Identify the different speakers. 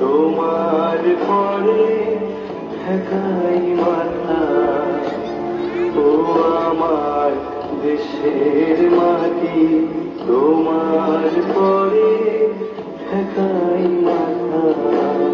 Speaker 1: তোমার পরে ঠেকাই মাথা ও আমার মাটি তোমার পরে ঠেকাই মাথা।